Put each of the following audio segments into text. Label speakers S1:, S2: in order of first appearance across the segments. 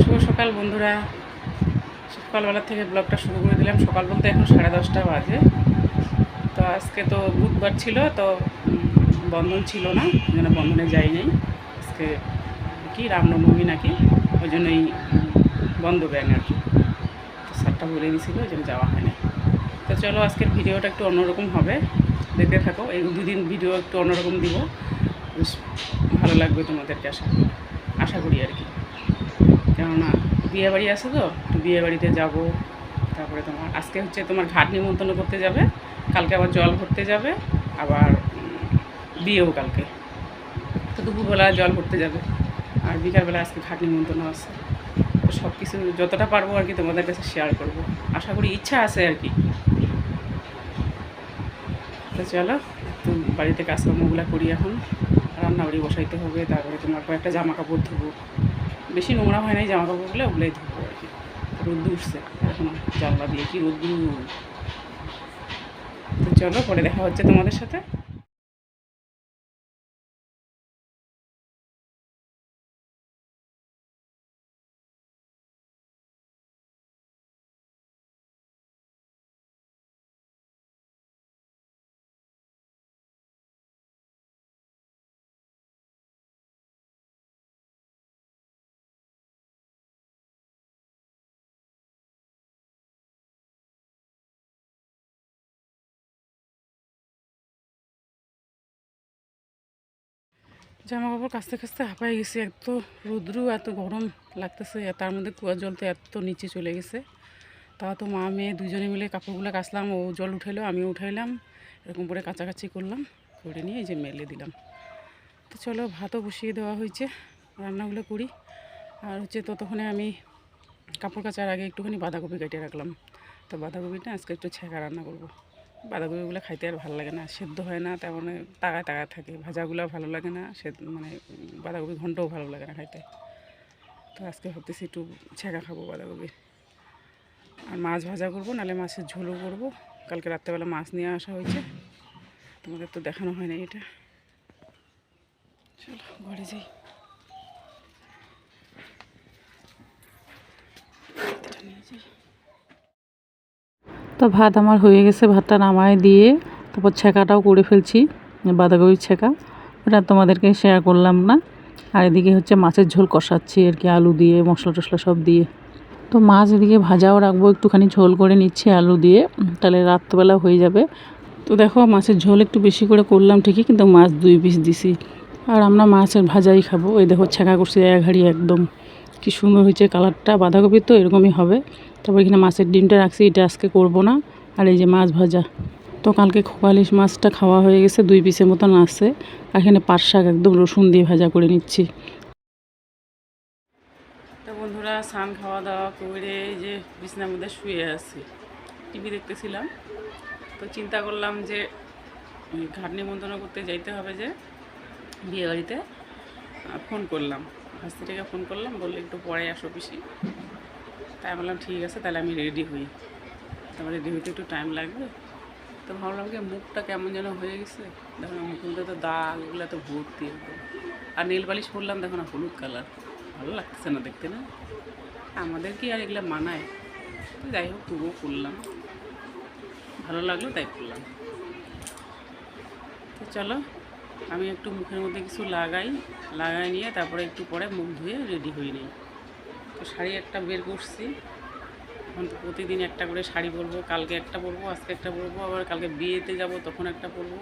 S1: শুভ সকাল বন্ধুরা। সকালবেলা থেকে ব্লগটা শুরু করে দিলাম। সকাল বলতে এখন সাড়ে দশটা বাজে। তো আজকে তো বুধবার ছিল, তো বন্ধন ছিল না ওই জন্য বন্ধনে যাই নাই। আজকে কি, রামনবমী নাকি? ওই জন্যই বন্ধ ব্যাং আর কি। তো সারটা বলে দিয়েছিল ওই জন্য যাওয়া হয় না তো চলো আজকের ভিডিওটা একটু অন্যরকম হবে। দেখতে থাকো, এই দুদিন ভিডিও একটু অন্যরকম দিব। ভালো লাগবে তোমাদেরকে আশা আশা করি আর কি। কেননা বিয়ে বাড়ি আছে তো তো বিয়ে বাড়িতে যাব। তারপরে তোমার, আজকে হচ্ছে তোমার ঘাট নিমন্ত্রণ করতে যাবে, কালকে আবার জল ভরতে যাবে, আবার বিয়েও কালকে। তো দুপুরবেলা জল ভরতে যাবে, আর বিকালবেলা আজকে ঘাট নিমন্ত্রণ আছে। তো সব কিছু যতটা পারব আর কি তোমাদের কাছে শেয়ার করব। আশা করি ইচ্ছা আছে আর কি। তো চলো, তো বাড়িতে কাজকর্মগুলো করি এখন। রান্নাবাড়ি বসাইতে হবে, তারপরে তোমার কয়েকটা জামা কাপড় ধোবো। বেশি নোংরা হয় নাই, জামা কাপড়গুলো ওগুলোই ধুবো আর কি। রোদ্দু উঠছে, এখন জানলা দিয়ে কি রোদ্দু তো চলো, পরে দেখা হচ্ছে তোমাদের সাথে। জামা কাপড় কাচতে কাচতে হাঁপাই গেছি, এত রৌদ্র, এত গরম লাগতেছে তার মধ্যে কুয়ার জল তো এত নিচে চলে গেছে। তা তো মা, মেয়ে দুজনে মিলে কাপড়গুলো কাচলাম, ও জল উঠাইলো, আমিও উঠাইলাম, এরকম করে কাচাকাচি করলাম, করে নিয়ে এই যে মেলে দিলাম। তো চলো ভাতও বসিয়ে দেওয়া হয়েছে, রান্নাগুলো করি, আর হচ্ছে ততক্ষণে আমি কাপড় কাচার আগে একটুখানি বাঁধাকপি কেটে রাখলাম। তো বাঁধাকপিটা আজকে একটু ছেঁকা রান্না করব। বাঁধাকপিগুলো খাইতে আর ভালো লাগে না, সেদ্ধ হয় না তেমন তাগায় তাগায় থাকে। ভাজাগুলো ভালো লাগে না, সে মানে বাঁধাকপি ঘন্টও ভালো লাগে না খাইতে। তো আজকে ভাবতেছি একটু ছেঁকা খাব বাঁধাকপি। আর মাছ ভাজা করব, নাহলে মাছের ঝোলও করব। কালকে রাত্রেবেলা মাছ নিয়ে আসা হয়েছে। তোমাদের তো দেখানো হয় না এটা। চলো, ঘরে যাই। নিয়ে যাই।
S2: তো ভাত আমার হয়ে গেছে, ভাতটা নামায় দিয়ে তারপর ছেঁকাটাও করে ফেলছি, বাঁধাকপির ছেঁকা। ওটা তোমাদেরকে শেয়ার করলাম না। আর এদিকে হচ্ছে মাছের ঝোল কষাচ্ছি আর কি, আলু দিয়ে, মশলা টশলা সব দিয়ে। তো মাছ এদিকে ভাজাও রাখব, একটুখানি ঝোল করে নিচ্ছি আলু দিয়ে, তাহলে রাত্রবেলা হয়ে যাবে। তো দেখো মাছের ঝোল একটু বেশি করে করলাম ঠিকই, কিন্তু মাছ দুই পিস দিছি। আর আমরা মাছের ভাজাই খাব ওই দেখো ছেঁকা করছি এক হাঁড়ি একদম। কি সুন্দর হয়েছে কালারটা, বাঁধাকপি তো এরকমই হবে। তারপর এখানে মাছের ডিমটা রাখছি, এটা আজকে করব না। আর এই যে মাছ ভাজা, তো কালকে খোয়ালিশ মাছটা খাওয়া হয়ে গেছে, দুই পিসের মতন আছে। আর এখানে পাট শাক একদম রসুন দিয়ে ভাজা করে নিচ্ছি।
S1: তো বন্ধুরা, স্নান খাওয়া দাওয়া করে এই যে বিছনার মধ্যে শুয়ে আছি। টিভি দেখতেছিলাম, তো চিন্তা করলাম যে ঘাট নিমন্ত্রণ করতে যাইতে হবে যে, বিয়ে বাড়িতে ফোন করলাম। ভাস্তিটাকে ফোন করলাম, বললে একটু পরে আসো পিসি। তাই বললাম, ঠিক আছে, তাহলে আমি রেডি হই। তারপর রেডি হইতে একটু টাইম লাগবে। তো ভাবলাম কি, মুখটা কেমন যেন হয়ে গেছে। দেখো মধ্যে তো দাগ এগুলো তো ভর্তি একদম। আর নীল পালিশ পরলাম, দেখো না, হলুদ কালার ভালো লাগতেছে না দেখতে, না? আমাদের কি আর এগুলো মানায়? তো যাই হোক, তবুও করলাম ভালো লাগল, তাই করলাম তো চলো আমি একটু মুখের মধ্যে কিছু লাগাই লাগাই নিয়ে তারপরে একটু পরে মুখ ধুয়ে রেডি হয়ে নিই। তো শাড়ি একটা বের করছি। এখন তো প্রতিদিন একটা করে শাড়ি পরবো, কালকে একটা পরবো, আজকে একটা পরবো, আবার কালকে বিয়েতে যাব, তখন একটা পরবো।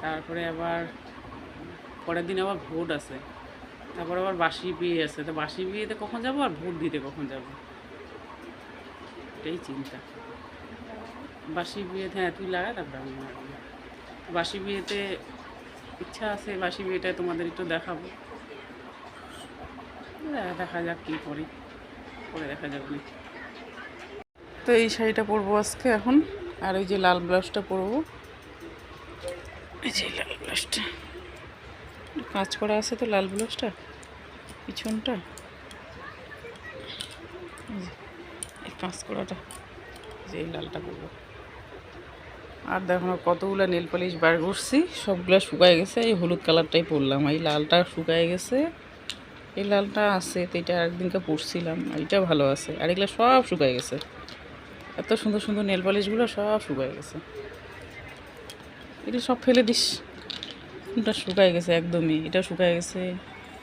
S1: তারপরে আবার পরের দিন আবার ভোট আছে। তারপর আবার বাসি বিয়ে আছে। তো বাসি বিয়েতে কখন যাব আর ভোট দিতে কখন যাব? এটাই চিন্তা। বাসি বিয়েতে হ্যাঁ তুই লাগা তারপরে আমি লাগাবো। বাসি বিয়েতে ইচ্ছা আছে, বাসি বিয়েটায় তোমাদের একটু দেখাবো। দেখা- যাক কী করি, পরে দেখা যাবে। তো এই শাড়িটা পরবো আজকে এখন, আর ওই যে লাল ব্লাউজটা পরবো। এই যে লাল ব্লাউজটা। কাজ করা আছে তো লাল ব্লাউজটা, পিছনটা। কাজ করাটা যে এই লালটা পরবো। আর দেখো কতগুলো নেল পালিশ বার করছি, সবগুলো শুকায় গেছে, এই হলুদ কালারটাই পরলাম। এই লালটা শুকায় গেছে, এই লালটা আছে, তো এটা একদিনকে পরছিলাম এইটা ভালো আছে, আর এগুলো সব শুকায় গেছে। এত সুন্দর সুন্দর নেল পালিশগুলো সব শুকায় গেছে। এগুলো সব ফেলে দিস। এটা শুকায় গেছে একদমই, এটা শুকায় গেছে,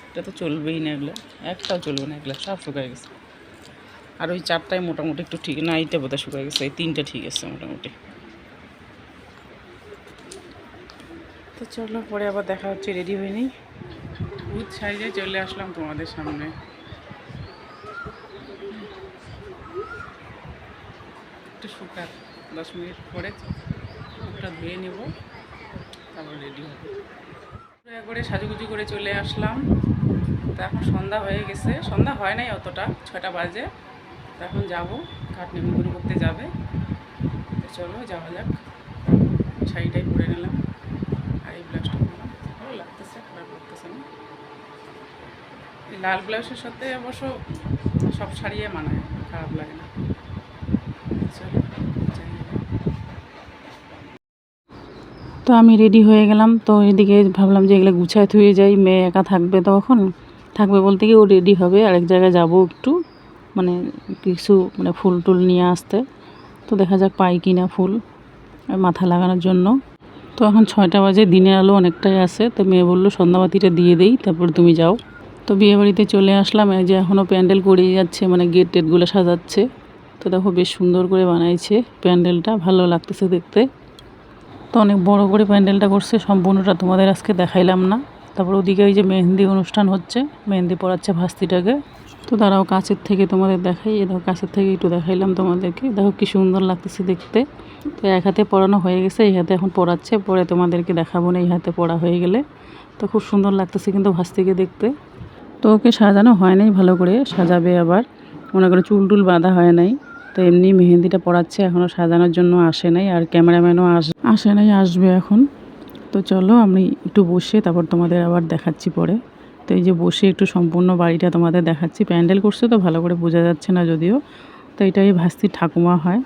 S1: এটা তো চলবেই না এগুলো, একটাও চলবে না এগুলো, সব শুকায় গেছে। আর ওই চারটায় মোটামুটি একটু ঠিক, না, এইটা বোধহয় শুকায় গেছে, এই তিনটা ঠিক আছে মোটামুটি। তো চলো, পরে আবার দেখা হচ্ছে রেডি হয়ে নিই। ভূত সাইজে চলে আসলাম তোমাদের সামনে। একটু শুকার দশ মিনিট পরে মুখটা ধুয়ে নেব, তারপর রেডি হবে। করে সাজুগুজু করে চলে আসলাম। তো এখন সন্ধ্যা হয়ে গেছে। সন্ধ্যা হয় নাই অতটা ছটা বাজে। তো এখন যাব, ঘাট নিমন্ত্রণ করতে যাবে। তো চলো, যাওয়া যাক। শাড়িটাই পরে নিলাম। ভালো লাগতেছে খারাপ লাগতেছে না। লাল ব্লাউজের সাথে অবশ্য সব শাড়িয়ে মানায়, খারাপ লাগে না।
S2: তো আমি রেডি হয়ে গেলাম। তো এদিকে ভাবলাম যে এগুলো গুছায় থুয়ে যাই, মেয়ে একা থাকবে তখন। থাকবে বলতে কি ও রেডি হবে, আরেক জায়গায় যাব একটু মানে কিছু মানে ফুল টুল নিয়ে আসতে। তো দেখা যাক পাই কি না ফুল, মাথা লাগানোর জন্য। তো এখন ছয়টা বাজে, দিনের আলো অনেকটাই আছে, তো মেয়ে বলল, সন্ধ্যাবাতিটা দিয়ে দেই, তারপর তুমি যাও। তো বিয়ে বাড়িতে চলে আসলাম, এই যে এখনও প্যান্ডেল করেই যাচ্ছে মানে গেট টেটগুলো সাজাচ্ছে। তো দেখো বেশ সুন্দর করে বানাইছে প্যান্ডেলটা, ভালো লাগতেছে দেখতে। তো অনেক বড় করে প্যান্ডেলটা করছে, সম্পূর্ণটা তোমাদের আজকে দেখাইলাম না। তারপর ওদিকে ওই যে মেহেন্দি অনুষ্ঠান হচ্ছে, মেহেন্দি পড়াচ্ছে ভাস্তিটাকে। তো তারাও কাছের থেকে তোমাদের দেখাই। এ দেখো, কাছের থেকে একটু দেখাইলাম তোমাদেরকে। দেখো কি সুন্দর লাগতেছে দেখতে। তো এক হাতে পড়ানো হয়ে গেছে, এই হাতে এখন পড়াচ্ছে। পরে তোমাদেরকে দেখাবো না, এই হাতে পড়া হয়ে গেলে। তো খুব সুন্দর লাগতেছে কিন্তু ভাস্তিকে দেখতে। তো ওকে সাজানো হয় নাই ভালো করে, সাজাবে আবার। মনে করে চুল টুল বাঁধা হয় নাই। তো এমনি মেহেন্দিটা পড়াচ্ছে এখনও সাজানোর জন্য আসে নাই, আর ক্যামেরাম্যানও আস, আসে নাই, আসবে এখন। তো চলো, আমি একটু বসে তারপর তোমাদের আবার দেখাচ্ছি পরে। তো এই যে বসে একটু সম্পূর্ণ বাড়িটা তোমাদের দেখাচ্ছি। প্যান্ডেল করছে তো, ভালো করে বোঝা যাচ্ছে না যদিও। তো এটাই ভাস্তির ঠাকুমা হয়।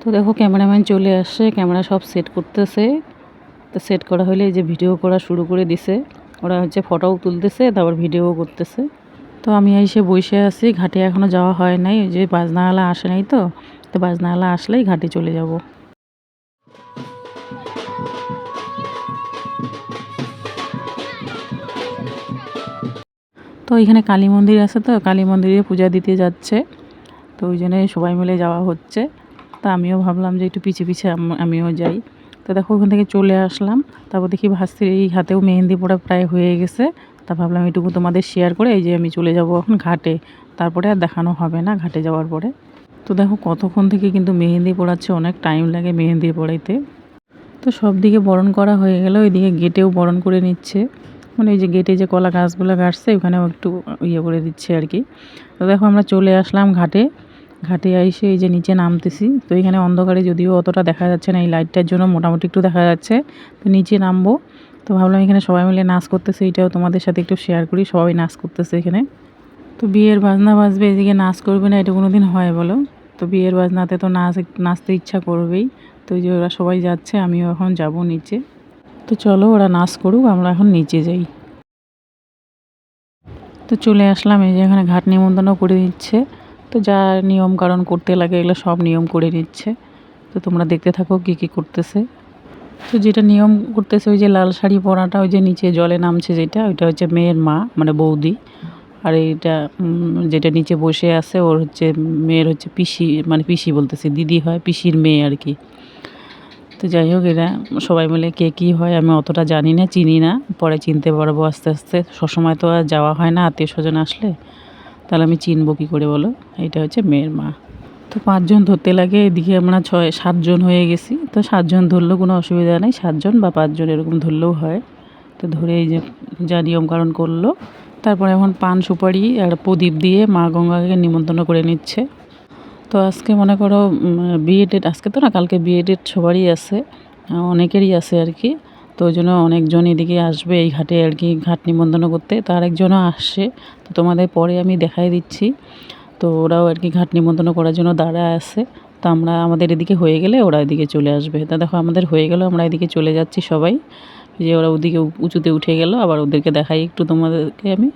S2: তো দেখো, ক্যামেরাম্যান চলে আসছে ক্যামেরা সব সেট করতেছে। তো সেট করা হলে এই যে ভিডিও করা শুরু করে দিছে। ওরা হচ্ছে ফটোও তুলতেছে, তারপর ভিডিও করতেছে। তো আমি এসে বসে আছি, ঘাটে এখনও যাওয়া হয় নাই। ওই যে বাজনাওয়ালা আসে নাই তো? তো বাজনাওয়ালা আসলেই ঘাটে চলে যাব। তো এখানে কালী মন্দির আছে তো, কালী মন্দিরে পূজা দিতে যাচ্ছে। তো ওই জন্যে সবাই মিলে যাওয়া হচ্ছে। তা আমিও ভাবলাম যে একটু পিছে পিছে আম- আমিও যাই। তো দেখো ওখান থেকে চলে আসলাম। তারপর দেখি ভাস্তির এই হাতেও মেহেন্দি পড়া প্রায় হয়ে গেছে। তা ভাবলাম এটুকু তোমাদের শেয়ার করে এই যে আমি চলে যাব এখন ঘাটে। তারপরে আর দেখানো হবে না ঘাটে যাওয়ার পরে। তো দেখো কতক্ষণ থেকে কিন্তু মেহেন্দি পড়াচ্ছে, অনেক টাইম লাগে মেহেন্দি পড়াইতে। তো সব দিকে বরণ করা হয়ে গেল, ওইদিকে গেটেও বরণ করে নিচ্ছে। মানে এই যে গেটে যে কলা গাছগুলো গাছছে ওখানেও একটু ইয়ে করে দিচ্ছে আর কি। তো দেখো আমরা চলে আসলাম ঘাটে। ঘাটে এসে এই যে নিচে নামতেছি। তো এখানে অন্ধকারে যদিও অতটা দেখা যাচ্ছে না, এই লাইটটার জন্য মোটামুটি একটু দেখা যাচ্ছে। তো নিচে নামবো। তো ভাবলাম এখানে সবাই মিলে নাচ করতেছে এটাও তোমাদের সাথে একটু শেয়ার করি, সবাই নাচ করতেছে এখানে। তো বিয়ের বাজনা বাজবে, এদিকে নাচ করবে না, এটা কোনো দিন হয় বলো? তো বিয়ের বাজনাতে তো নাচ, নাচতে ইচ্ছা করবেই। তো ওই যে ওরা সবাই যাচ্ছে, আমিও এখন যাব নিচে। তো চলো ওরা নাচ করুক, আমরা এখন নিচে যাই। তো চলে আসলাম, এই যে এখানে ঘাট নিমন্ত্রণও করে দিচ্ছে। তো যা নিয়ম কারণ করতে লাগে, এগুলো সব নিয়ম করে নিচ্ছে। তো তোমরা দেখতে থাকো কী কী করতেছে। তো যেটা নিয়ম করতেছে, ওই যে লাল শাড়ি পরাটা, ওই যে নিচে জলে নামছে যেটা, ওইটা হচ্ছে মেয়ের মা মানে বৌদি। আর এইটা যেটা নিচে বসে আছে, ওর হচ্ছে, মেয়ের হচ্ছে পিসি মানে পিসি বলতেছে, দিদি হয়, পিসির মেয়ে আর কি। তো যাই হোক, এরা সবাই মিলে কে কী হয় আমি অতটা জানি না, চিনি না। পরে চিনতে পারব আস্তে আস্তে। সবসময় তো আর যাওয়া হয় না আত্মীয় স্বজন আসলে। তাহলে আমি চিনবো কী করে বলো? এটা হচ্ছে মেয়ের মা। তো পাঁচজন ধরতে লাগে, এদিকে আমরা ছয়, সাতজন হয়ে গেছি। তো সাতজন ধরলেও কোনো অসুবিধা নেই। সাতজন বা পাঁচজন এরকম ধরলেও হয়। তো ধরে এই যে যা নিয়মকানুন করল। তারপরে এখন পান সুপারি আর প্রদীপ দিয়ে মা গঙ্গাকে নিমন্ত্রণ করে নিচ্ছে। তো আজকে মনে করো বিয়ে ডেট আজকে তো না, কালকে বিয়ে ডেট সবারই আছে অনেকেরই আছে আর কি। তো ওই জন্য অনেকজন এদিকে আসবে এই ঘাটে আর কি, ঘাট নিমন্ত্রণ করতে। তো আরেকজনও আসছে, তো তোমাদের পরে আমি দেখাই দিচ্ছি। তো ওরাও আর কি ঘাট নিমন্ত্রণ করার জন্য দাঁড়া আছে। তো আমরা, আমাদের এদিকে হয়ে গেলে ওরা এদিকে চলে আসবে। তা দেখো, আমাদের হয়ে গেল আমরা এদিকে চলে যাচ্ছি সবাই। যে ওরা ওদিকে উঁচুতে উঠে গেল, আবার ওদেরকে দেখাই একটু তোমাদেরকে আমি।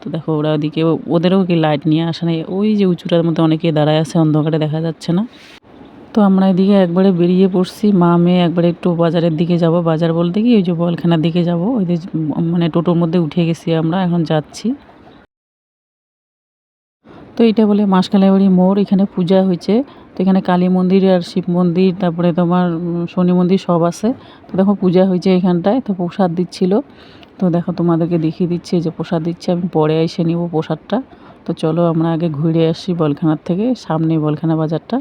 S2: তো দেখো ওরা ওদিকে ওদেরও কি লাইট নিয়ে আসে না ওই যে উঁচুটার মধ্যে অনেকে দাঁড়ায় আছে, অন্ধকারে দেখা যাচ্ছে না। তো আমরা এদিকে একবারে বেরিয়ে পড়ছি। মা, মেয়ে একবারে একটু বাজারের দিকে যাব। বাজার বলতে কি, ওই যে বলখানার দিকে যাব। ওই যে মানে টোটোর মধ্যে উঠে গেছি আমরা, এখন যাচ্ছি। তো এটা বলে মাসকালাইবাড়ি মোড়, এখানে পূজা হয়েছে। তো এখানে কালী মন্দির আর শিব মন্দির, তারপরে তোমার শনি মন্দির সব আছে। তো দেখো পূজা হয়েছে এখানটায়, তো প্রসাদ দিচ্ছিল। তো দেখো তোমাদেরকে দেখিয়ে দিচ্ছি যে প্রসাদ দিচ্ছে, আমি পরে এসে নিব প্রসাদটা। তো চলো আমরা আগে ঘুরে আসি বলখানার থেকে, সামনে বলখানা বাজারটা।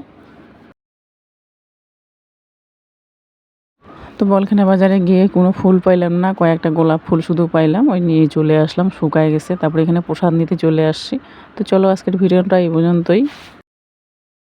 S2: তো বলখানা বাজারে গিয়ে কোনো ফুল পাইলাম না, কয়েকটা গোলাপ ফুল শুধু পাইলাম, ওই নিয়ে চলে আসলাম, শুকায় গেছে, তারপরে এখানে প্রসাদ নিতে চলে আসছি। তো চলো আজকের ভিডিওটা এই পর্যন্তই।